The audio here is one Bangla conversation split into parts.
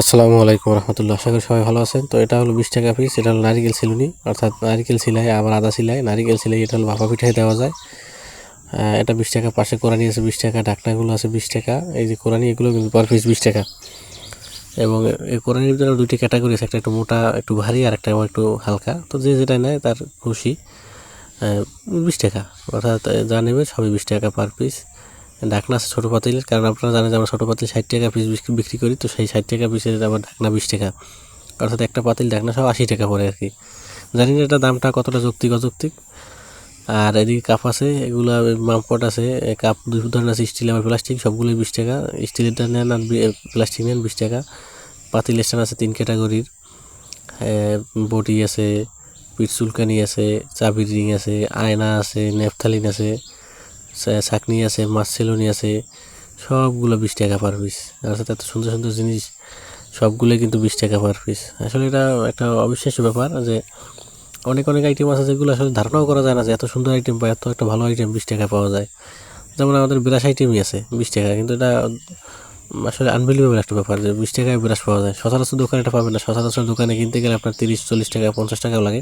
আসসালামু আলাইকুম রহমতুল্লাহ। করি সবাই ভালো আছেন। তো এটা হলো বিশ টাকা পিস এটা হলো নারিকেল সিলুনি অর্থাৎ নারিকেল সিলাই আবার আদা সিলাই নারিকেল সিলাই এটা হলো ভাপা পিঠায় দেওয়া যায়। এটা বিশ টাকা, পাশে কোরআনি আছে বিশ টাকা, ঢাকনাগুলো আছে বিশ টাকা। এই যে কোরআনি এগুলো কিন্তু পার পিস বিশ টাকা। এবং এই কোরআনির জন্য দুইটি ক্যাটাগরি আছে। একটা একটু মোটা, একটু ভারী, আর একটা একটু হালকা। তো যে যেটা নেয় তার খুশি বিশ টাকা। অর্থাৎ যা নেবে সবই বিশ টাকা পার পিস ঢাকনা আছে ছোটো পাতিলের কারণ আপনারা জানেন যে আমরা ছোটো পাতিল ষাট টাকা পিস বিক্রি করি, তো সেই ষাট টাকা পিসের আবার ঢাকনা বিশ টাকা। অর্থাৎ একটা পাতিল ঢাকনা সব আশি টাকা পড়ে আর কি। জানি না এটা দামটা কতটা যৌক্তিক, অযৌক্তিক। আর এদিকে কাপ আছে, এগুলো মামপট আছে কাপ দুই ধরনের আছে, স্টিল আবার প্লাস্টিক, সবগুলোই বিশ টাকা। স্টিলেরটা নেন আর প্লাস্টিক নেন বিশ টাকা। পাতিল স্ট্যান্ড আছে তিন ক্যাটাগরির। বটি আছে পিঠ চুলকানি আছে, চাবির রিং আছে, আয়না আছে, নেপথালিন আছে। চাকনি আছে, মাছ সেলুনি আছে, সবগুলো বিশ টাকা পার পিস আর সাথে এত সুন্দর সুন্দর জিনিস, সবগুলোই কিন্তু বিশ টাকা পার পিস আসলে এটা একটা অবিশ্বাস্য ব্যাপার যে অনেক অনেক আইটেম আছে যেগুলো আসলে ধারণাও করা যায় না যে এত সুন্দর আইটেম বা এত একটা ভালো আইটেম বিশ টাকা পাওয়া যায়। যেমন আমাদের বিরাশ আইটেমই আছে বিশ টাকা, কিন্তু এটা আসলে আনবিলিভেবল একটা ব্যাপার যে বিশ টাকায় বিরাশ পাওয়া যায়। সচরাচর দোকানে এটা পাবেন না। সচরাচর দোকানে কিনতে গেলে আপনার তিরিশ, চল্লিশ টাকা, পঞ্চাশ টাকাও লাগে।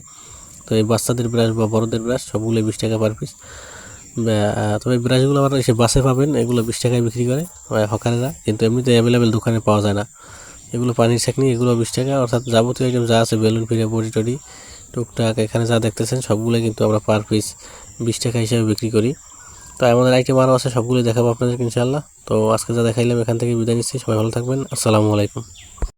তো এই বাচ্চাদের ব্রাশ বা বড়দের ব্রাশ সবগুলোই বিশ টাকা পার পিস তবে ব্রাশগুলো আবার এসে বাসে পাবেন, এগুলো বিশ টাকায় বিক্রি করে হকারেরা। কিন্তু এমনিতে অ্যাভেলেবেল দোকানে পাওয়া যায় না। এগুলো পানির ছাকনি এগুলো বিশ টাকা, অর্থাৎ যাবতীয় আইটেম যা আছে, বেলুন, ফিরে, বডি, টডি, টুকটাক, এখানে যা দেখতেছেন, সবগুলো কিন্তু আমরা পার পিস বিশ টাকা হিসাবে বিক্রি করি। তো আমাদের আইটেম আরও আছে সবগুলো দেখাবো আপনাদেরকে ইনশাল্লাহ তো আজকে যা দেখাইলাম, এখান থেকে বিদায় নিচ্ছি। সবাই ভালো থাকবেন। আসসালামু আলাইকুম।